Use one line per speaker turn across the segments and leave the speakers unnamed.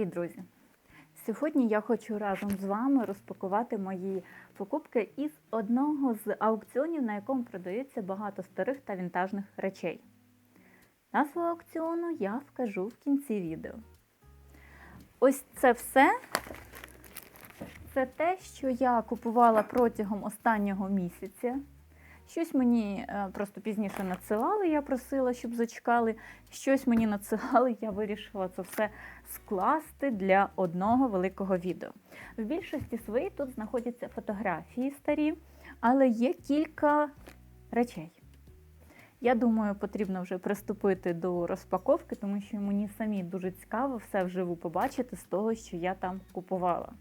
Привіт, друзі! Сьогодні я хочу разом з вами розпакувати мої покупки із одного з аукціонів, на якому продається багато старих та вінтажних речей. Назву аукціону я вкажу в кінці відео. Ось це все. Це те, що я купувала протягом останнього місяця. Щось мені е, просто пізніше надсилали, я просила, щоб зачекали. Щось мені надсилали, я вирішила це все скласти для одного великого відео. В більшості своїй тут знаходяться фотографії старі, але є кілька речей. Я думаю, потрібно вже приступити до розпаковки, тому що мені самі дуже цікаво все вживу побачити з того, що я там купувала.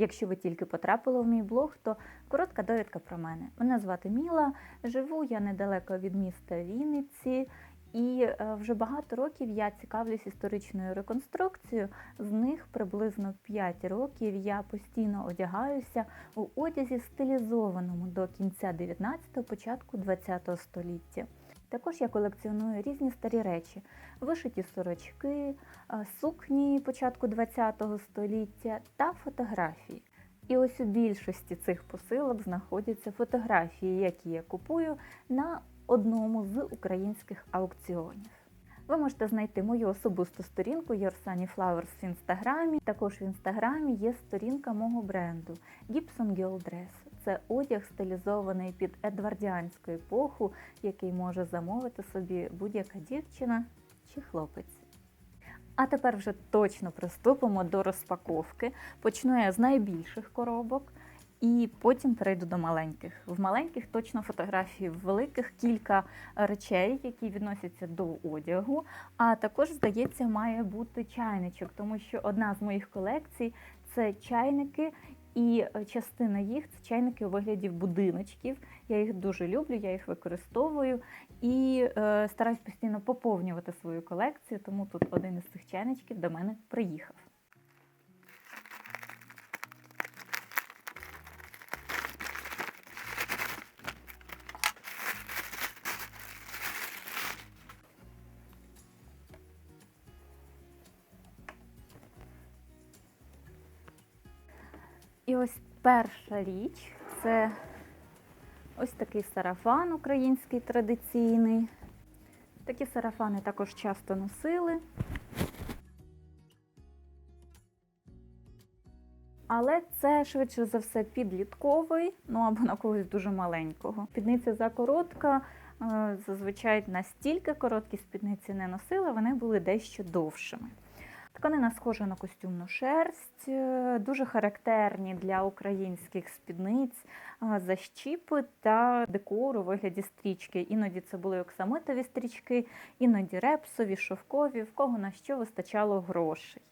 Якщо ви тільки потрапили в мій блог, то коротка довідка про мене. Мене звати Міла, живу я недалеко від міста Вінниці, і е, вже багато років я цікавлюсь історичною реконструкцією. З них приблизно 5 років я постійно одягаюся у одязі стилізованому до кінця 19-го, початку 20-го століття. Також я колекціоную різні старі речі, вишиті сорочки, е, сукні початку ХХ століття та фотографії. І ось у більшості цих посилок знаходяться фотографії, які я купую на одному з українських аукціонів. Ви можете знайти мою особисту сторінку Yorsunny Flowers в інстаграмі. Також в інстаграмі є сторінка мого бренду Gibson Girl Dress. Це одяг стилізований під едвардіанську епоху, який може замовити собі будь-яка дівчина чи хлопець. А тепер вже точно приступимо до розпаковки. Почну я з найбільших коробок. І потім перейду до маленьких. В маленьких точно фотографії, в великих кілька речей, які відносяться до одягу. А також, здається, має бути чайничок, тому що одна з моїх колекцій це чайники, і частина їх це чайники у вигляді будиночків. Я їх дуже люблю, я їх використовую і е, стараюсь постійно поповнювати свою колекцію, тому тут один із цих чайничків до мене приїхав. І ось перша річ це ось такий сарафан український традиційний. Такі сарафани також часто носили. Але це швидше за все підлітковий, ну або на когось дуже маленького. Спідниця закоротка, е, зазвичай настільки короткі спідниці не носила, вони були дещо довшими. Тканина схожа на костюмну шерсть, е, дуже характерні для українських спідниць защіпи та декор у вигляді стрічки. Іноді це були оксамитові стрічки, іноді репсові, шовкові, в кого на що вистачало грошей.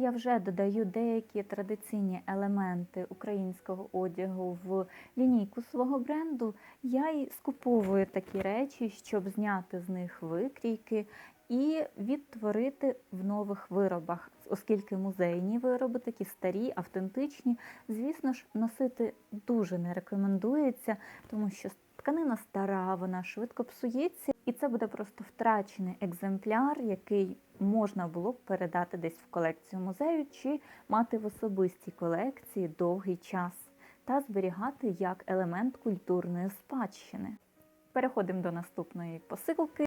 Я вже додаю деякі традиційні елементи українського одягу в лінійку свого бренду, я й скуповую такі речі, щоб зняти з них викрійки і відтворити в нових виробах, оскільки музейні вироби такі старі, автентичні, звісно ж, носити дуже не рекомендується, тому що тканина стара, вона швидко псується, і це буде просто втрачений екземпляр, який можна було б передати десь в колекцію музею чи мати в особистій колекції довгий час та зберігати як елемент культурної спадщини. Переходимо до наступної посилки.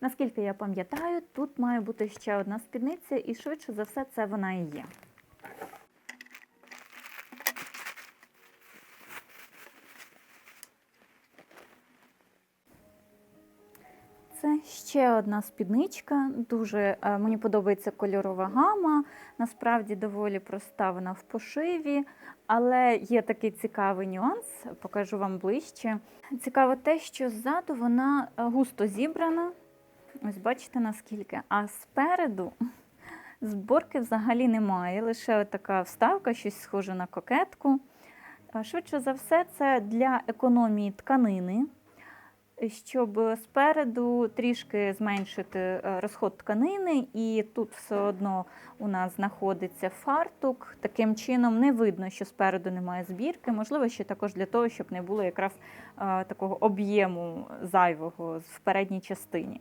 Наскільки я пам'ятаю, тут має бути ще одна спідниця, і швидше за все це вона і є. Це ще одна спідничка. Дуже е, мені подобається кольорова гама. Насправді доволі проста вона в пошиві, але є такий цікавий нюанс, покажу вам ближче. Цікаво те, що ззаду вона е, густо зібрана. Ось бачите наскільки. А спереду зборки взагалі немає. Лише така вставка, щось схоже на кокетку. Швидше за все, це для економії тканини, щоб спереду трішки зменшити е, розход тканини, і тут все одно у нас знаходиться фартук. Таким чином не видно, що спереду немає збірки. Можливо, ще також для того, щоб не було якраз е, такого об'єму зайвого в передній частині.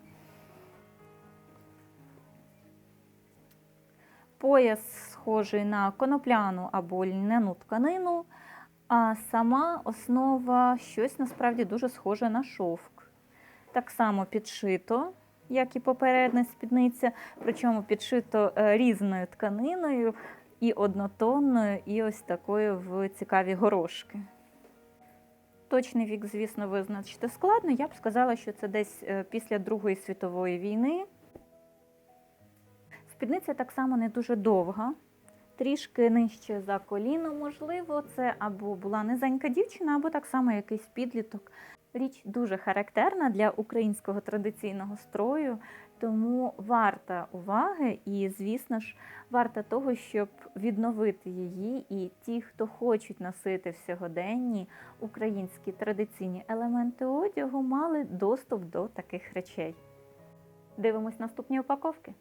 Пояс схожий на конопляну або льняну тканину, а сама основа щось насправді дуже схоже на шовк. Так само підшито, як і попередня спідниця, причому підшито е, різною тканиною, і однотонною, і ось такою в цікаві горошки. Точний вік, звісно, визначити складно. Я б сказала, що це десь е, після Другої світової війни. Спідниця так само не дуже довга, трішки нижче за коліно, можливо, це або була низенька дівчина, або так само якийсь підліток. Річ дуже характерна для українського традиційного строю, тому варта уваги і, звісно ж, варта того, щоб відновити її. І ті, хто хочуть носити в сьогоденні українські традиційні елементи одягу, мали доступ до таких речей. Дивимось наступні упаковки.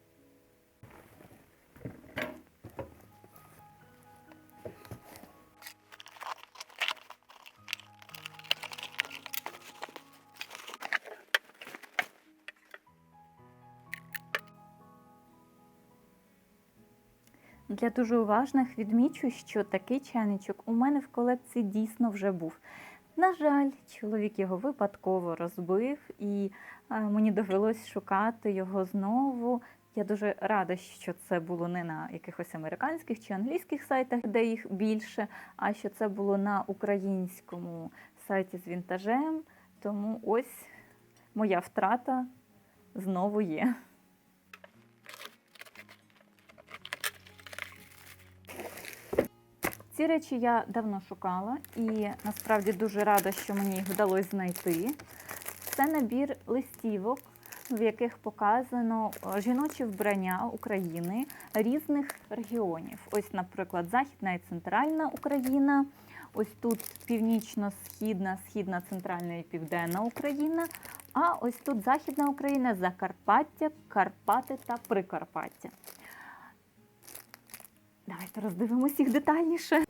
Для дуже уважних відмічу, що такий чайничок у мене в колекції дійсно вже був. На жаль, чоловік його випадково розбив, і е, мені довелось шукати його знову. Я дуже рада, що це було не на якихось американських чи англійських сайтах, де їх більше, а що це було на українському сайті з вінтажем. Тому ось моя втрата знову є. Ці речі я давно шукала і насправді дуже рада, що мені їх вдалося знайти. Це набір листівок, в яких показано е, жіноче вбрання України різних регіонів. Ось, наприклад, Західна і Центральна Україна. Ось тут північно-східна, східна, центральна і південна Україна. А ось тут Західна Україна, Закарпаття, Карпати та Прикарпаття. Давайте роздивимось їх детальніше.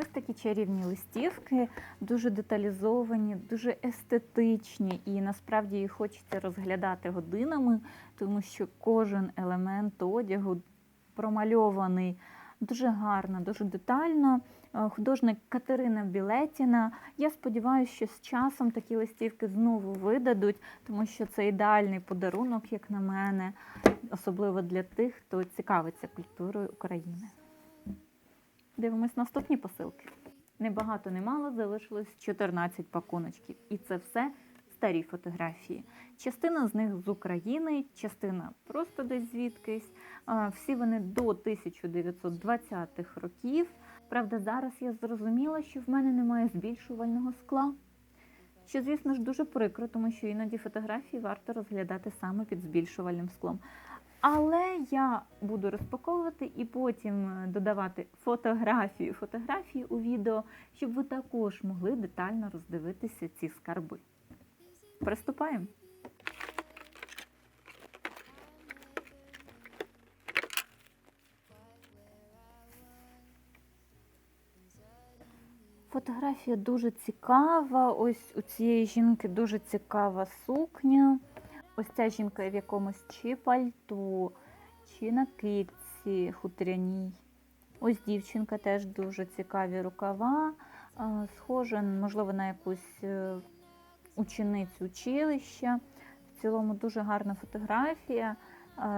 Ось такі чарівні листівки, дуже деталізовані, дуже естетичні, і насправді їх хочеться розглядати годинами, тому що кожен елемент одягу промальований дуже гарно, дуже детально. Е, Художник Катерина Білетіна. Я сподіваюся, що з часом такі листівки знову видадуть, тому що це ідеальний подарунок, як на мене, особливо для тих, хто цікавиться культурою України. Дивимось наступні посилки. Небагато, немало, залишилось 14 пакуночків. І це все старі фотографії. Частина з них з України, частина просто десь звідкись. Всі вони до 1920-х років. Правда, зараз я зрозуміла, що в мене немає збільшувального скла. Що, звісно ж, дуже прикро, тому що іноді фотографії варто розглядати саме під збільшувальним склом. Але я буду розпаковувати і потім е, додавати фотографії, фотографії у відео, щоб ви також могли детально роздивитися ці скарби. Приступаємо. Фотографія дуже цікава. Ось у цієї жінки дуже цікава сукня. Ось ця жінка в якомусь чи пальто, чи на накидці хутряній. Ось дівчинка теж дуже цікаві рукава. Схоже, можливо, на якусь е, ученицю училища. В цілому дуже гарна фотографія.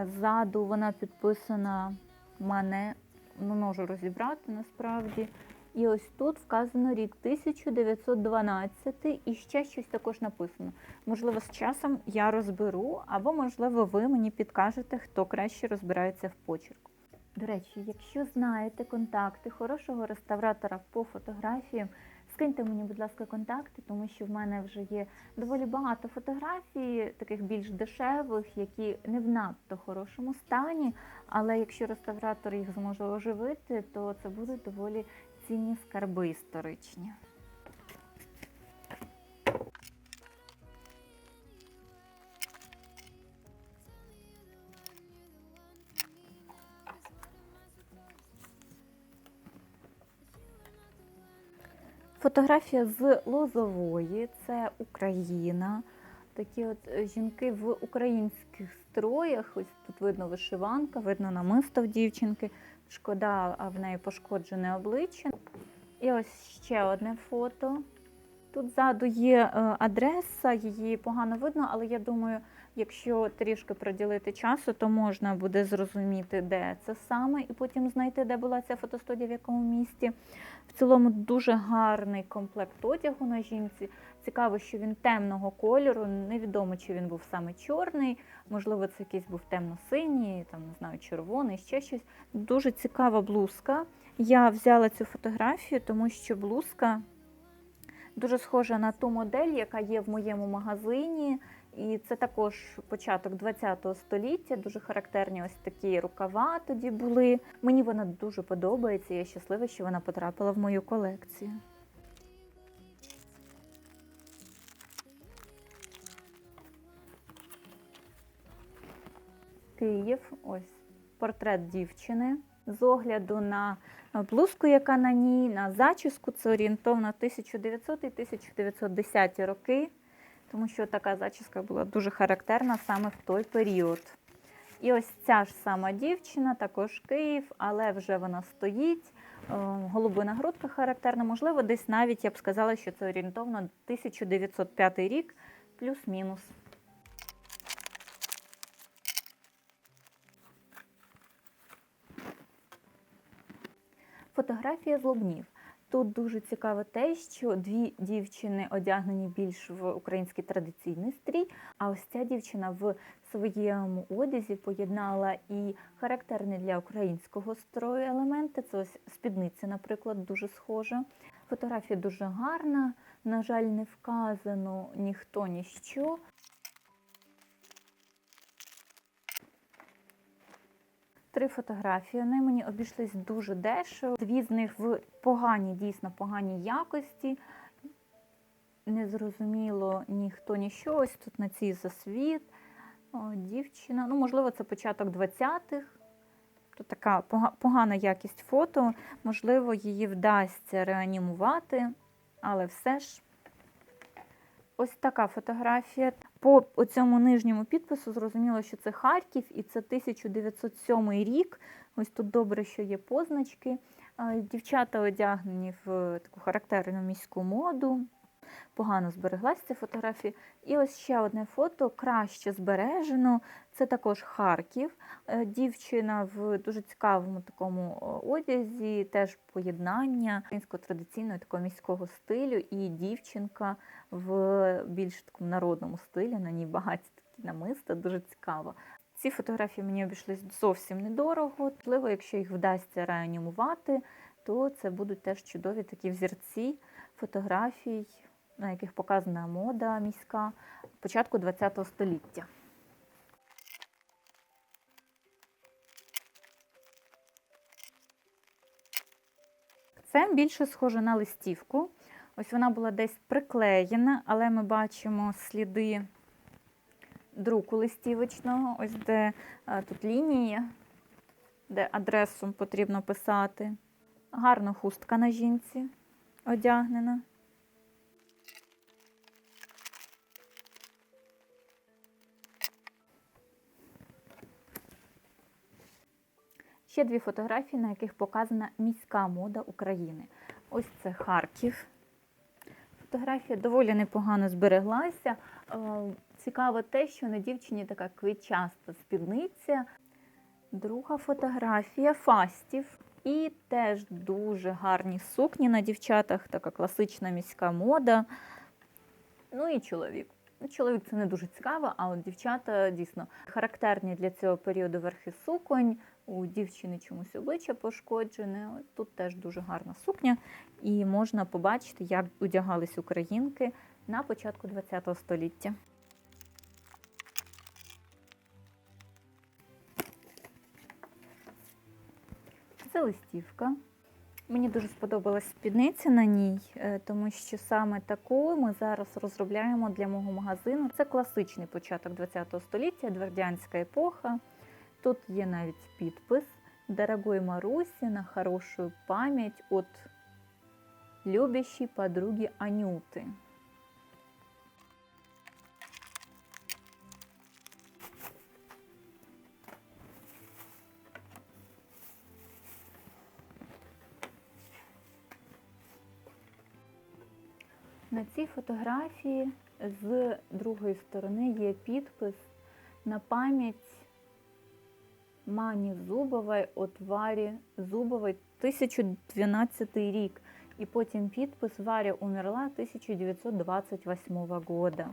Ззаду вона підписана мене, не можу розібрати насправді. І ось тут вказано рік 1912 і ще щось також написано. Можливо, з часом я розберу, або, можливо, ви мені підкажете, хто краще розбирається в почерку. До речі, якщо знаєте контакти хорошого реставратора по фотографіям, скиньте мені, будь ласка, контакти, тому що в мене вже є доволі багато фотографій, таких більш дешевих, які не в надто хорошому стані. Але якщо реставратор їх зможе оживити, то це будуть доволі цінні скарби історичні. Фотографія з Лозової, це Україна. Такі от е, жінки в українських строях. Ось тут видно вишиванка, видно намисто в дівчинки. Шкода, а в неї пошкоджене обличчя. І ось ще одне фото. Тут ззаду є е, адреса, її погано видно, але я думаю, якщо трішки приділити часу, то можна буде зрозуміти, де це саме, і потім знайти, де була ця фотостудія, в якому місті. В цілому дуже гарний комплект одягу на жінці. Цікаво, що він темного кольору. Невідомо, чи він був саме чорний, можливо, це якийсь був темно-синій, там не знаю, червоний, ще щось. Дуже цікава блузка. Я взяла цю фотографію, тому що блузка дуже схожа на ту модель, яка є в моєму магазині. І це також початок ХХ століття. Дуже характерні ось такі рукава тоді були. Мені вона дуже подобається. Я щаслива, що вона потрапила в мою колекцію. Київ, ось портрет дівчини. З огляду на блузку, яка на ній, на зачіску, це орієнтовно 1900 і 1910 роки, тому що така зачіска була дуже характерна саме в той період. І ось ця ж сама дівчина, також Київ, але вже вона стоїть. Е, Голубина грудка характерна, можливо, десь навіть я б сказала, що це орієнтовно 1905 рік, плюс-мінус. Фотографія з Лубнів. Тут дуже цікаво те, що дві дівчини одягнені більш в український традиційний стрій, а ось ця дівчина в своєму одязі поєднала і характерні для українського строю елементи. Це ось спідниця, наприклад, дуже схожа. Фотографія дуже гарна. На жаль, не вказано ніхто ніщо. Три фотографії. Вони мені обійшлись дуже дешево. Дві з них в поганій, дійсно поганій якості. Не зрозуміло ніхто ніщо. Ось тут на цій засвіт. О, дівчина. Ну, можливо, це початок 20-х. Тут така погана якість фото. Можливо, її вдасться реанімувати, але все ж. Ось така фотографія. По цьому нижньому підпису зрозуміло, що це Харків і це 1907 рік. Ось тут добре, що є позначки. Дівчата одягнені в таку характерну міську моду. Погано збереглася ця фотографія. І ось ще одне фото краще збережено. Це також Харків. Е, Дівчина в дуже цікавому такому одязі, теж поєднання українського традиційного такого міського стилю, і дівчинка в більш такому народному стилі. На ній багаті такі намиста, дуже цікаво. Ці фотографії мені обійшлись зовсім недорого. Можливо, якщо їх вдасться реанімувати, то це будуть теж чудові такі взірці фотографій, на яких показана мода міська початку ХХ століття. Це більше схоже на листівку. Ось вона була десь приклеєна, але ми бачимо сліди друку листівочного, ось де е, тут лінії, де адресу потрібно писати. Гарна хустка на жінці одягнена. Ще дві фотографії, на яких показана міська мода України. Ось це Харків. Фотографія доволі непогано збереглася. Е, Цікаво те, що на дівчині така квітчаста спідниця. Друга фотографія Фастів. І теж дуже гарні сукні на дівчатах, така класична міська мода. Ну і чоловік. Чоловік це не дуже цікаво, а от дівчата дійсно характерні для цього періоду верхи суконь. У дівчини чомусь обличчя пошкоджене. Тут теж дуже гарна сукня, і можна побачити, як одягались українки на початку ХХ століття. Це листівка. Мені дуже сподобалась спідниця на ній, е, тому що саме таку ми зараз розробляємо для мого магазину. Це класичний початок ХХ століття, двердянська епоха. Тут є навіть підпис Дорогой Марусі на хорошую пам'ять от любящей подруги Анюти. На цій фотографії з другої сторони є підпис на пам'ять Мані Зубової от Варі Зубової 1012 рік. І потім підпис Варя умерла 1928 года.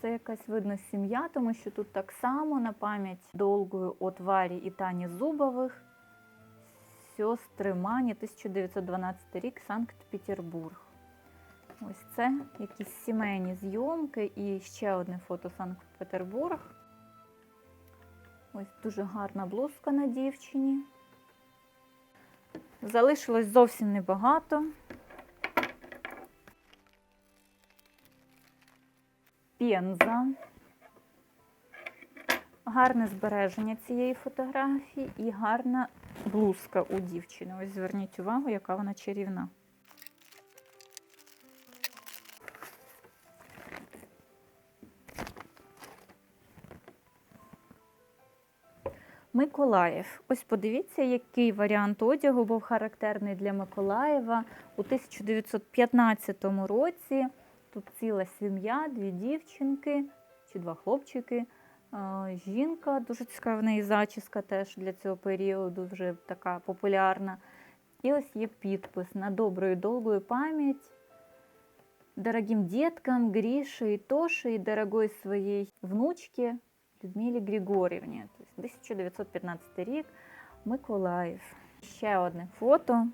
Це якась видно сім'я, тому що тут так само на пам'ять довгою от Варі і Тані Зубових. Сестри Мані 1912 рік, Санкт-Петербург. Ось це якісь сімейні зйомки і ще одне фото Санкт-Петербург. Ось дуже гарна блузка на дівчині. Залишилось зовсім небагато. Пенза. Гарне збереження цієї фотографії і гарна блузка у дівчини. Ось зверніть увагу, яка вона чарівна. Миколаїв. Ось подивіться, який варіант одягу був характерний для Миколаєва у 1915 році. Тут ціла сім'я, дві дівчинки чи два хлопчики. Жінка, дуже цікава в неї зачіска теж для цього періоду, вже така популярна. І ось є підпис на добрую долгую пам'ять дорогим деткам Грише и Тоше и дорогой своей внучке Людмилі Григорівні. Тобто 1915 рік, Миколаїв. Ще одне фото.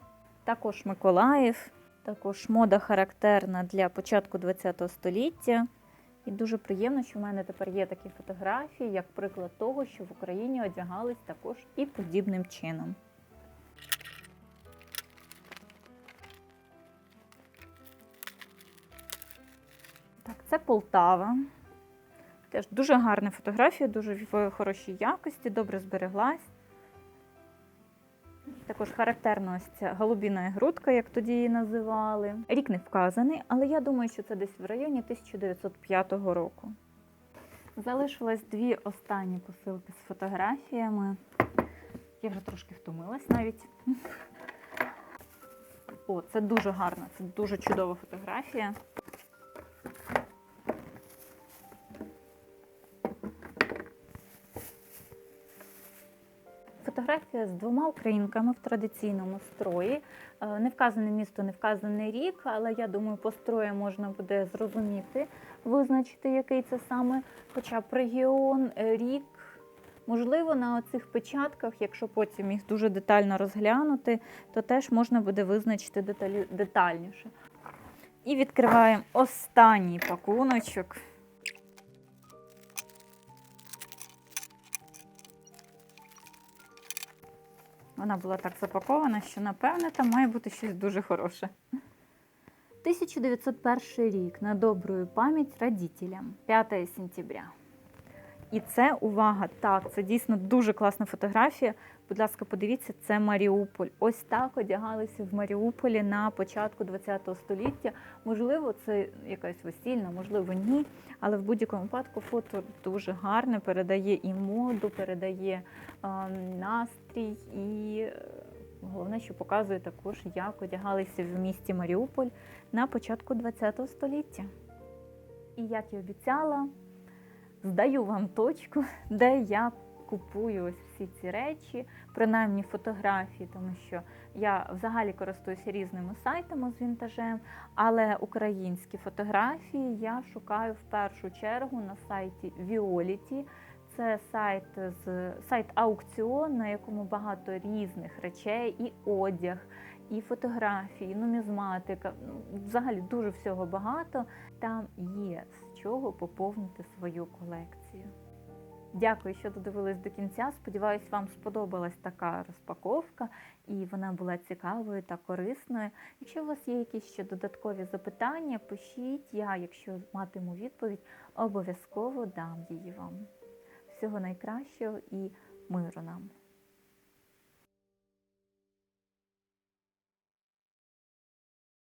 Також Миколаїв, також мода характерна для початку ХХ століття. І дуже приємно, що в мене тепер є такі фотографії, як приклад того, що в Україні одягались також і подібним чином. Так, це Полтава. Теж дуже гарна фотографія, дуже в хорошій якості, добре збереглась. Також характерна ось ця голубіна грудка, як тоді її називали. Рік не вказаний, але я думаю, що це десь в районі 1905 року. Залишилось дві останні посилки з фотографіями. Я вже трошки втомилась навіть. О, це дуже гарна, це дуже чудова фотографія. Фотографія з двома українками в традиційному строї. Е, Не вказане місто, не вказаний рік, але я думаю, по строю можна буде зрозуміти, визначити, який це саме, хоча б регіон, е, рік. Можливо, на оцих печатках, якщо потім їх дуже детально розглянути, то теж можна буде визначити деталі, детальніше. І відкриваємо останній пакуночок. Вона була так запакована, що напевне там має бути щось дуже хороше. 1901 рік на добрую пам'ять родителям 5 сентября. І це увага, так, це дійсно дуже класна фотографія. Будь ласка, подивіться, це Маріуполь. Ось так одягалися в Маріуполі на початку ХХ століття. Можливо, це якась весільна, можливо, ні. Але в будь-якому випадку фото дуже гарне, передає і моду, передає е, настрій, і е, Головне, що показує також, як одягалися в місті Маріуполь на початку ХХ століття. І як і обіцяла, здаю вам точку, де я купую ось всі ці речі, принаймні фотографії, тому що я взагалі користуюся різними сайтами з вінтажем, але українські фотографії я шукаю в першу чергу на сайті Violet. Це сайт з сайт аукціон, на якому багато різних речей, і одяг, і фотографії, і нумізматика. Ну, Взагалі дуже всього багато. Там є з чого поповнити свою колекцію. Дякую, що додивились до кінця. Сподіваюсь, вам сподобалась така розпаковка і вона була цікавою та корисною. Якщо у вас є якісь ще додаткові запитання, пишіть. Я, якщо матиму відповідь, обов'язково дам її вам. Всього найкращого і миру нам!